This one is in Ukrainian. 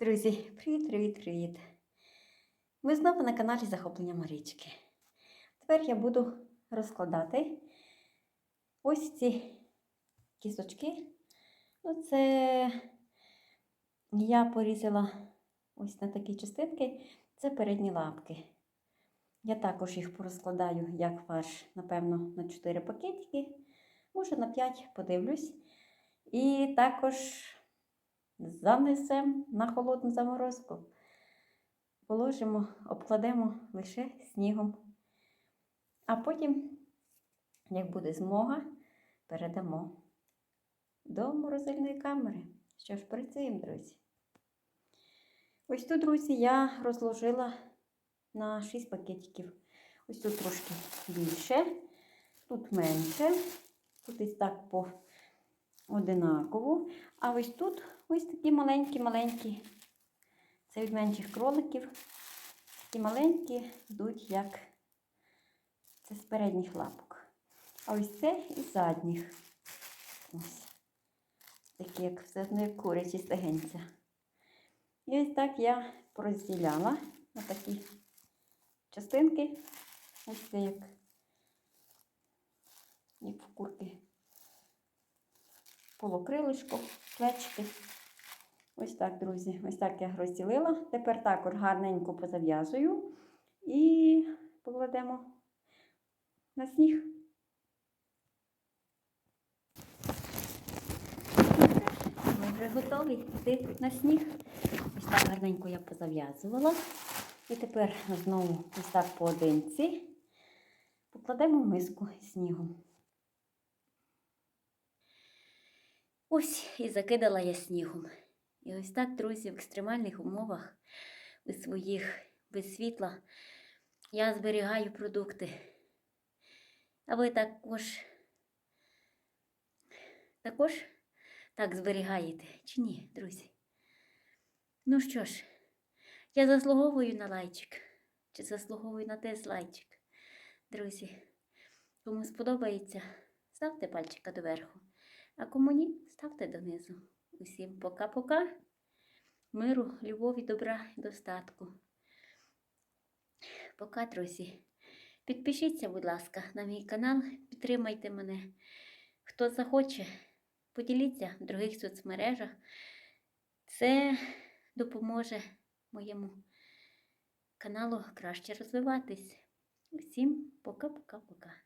Друзі, привіт-привіт-привіт! Ви знову на каналі Захоплення Марічки. Тепер я буду розкладати ось ці кісточки. Ну, це я порізала ось на такі частинки. Це передні лапки. Я також їх порозкладаю, як ваш, напевно, на 4 пакетики, може на 5 подивлюсь. І також занесемо на холодну заморозку. Положимо, обкладемо лише снігом. А потім, як буде змога, передамо до морозильної камери. Що ж, працюємо, друзі. Ось тут, друзі, я розложила на 6 пакетиків. Ось тут трошки більше, тут менше, тут ось так по одинаково. А ось тут ось такі маленькі-маленькі. Це від менших кроликів. Такі маленькі йдуть, як це з передніх лапок. А ось це із задніх. Ось. Такі, як все одно як курячі стегенця. І ось так я порозділяла на такі частинки. Ось це як, як в курки полокрилишко, плечки. Ось так, друзі, ось так я розділила. Тепер також гарненько позав'язую і покладемо на сніг. Ми вже готові йти на сніг. Ось так гарненько я позав'язувала. І тепер знову ось так поодинці покладемо в миску з Ось і закидала я снігом. І ось так, друзі, в екстремальних умовах без своїх, без світла я зберігаю продукти. А ви також, також так зберігаєте, чи ні, друзі? Ну що ж, я заслуговую на лайчик, чи заслуговую на дизлайчик. Друзі, кому сподобається, ставте пальчика доверху. А кому ні, ставте донизу. Усім пока-пока. Миру, любові, добра і достатку. Пока, друзі. Підпишіться, будь ласка, на мій канал, підтримайте мене. Хто захоче, поділіться в других соцмережах. Це допоможе моєму каналу краще розвиватись. Усім пока-пока-пока.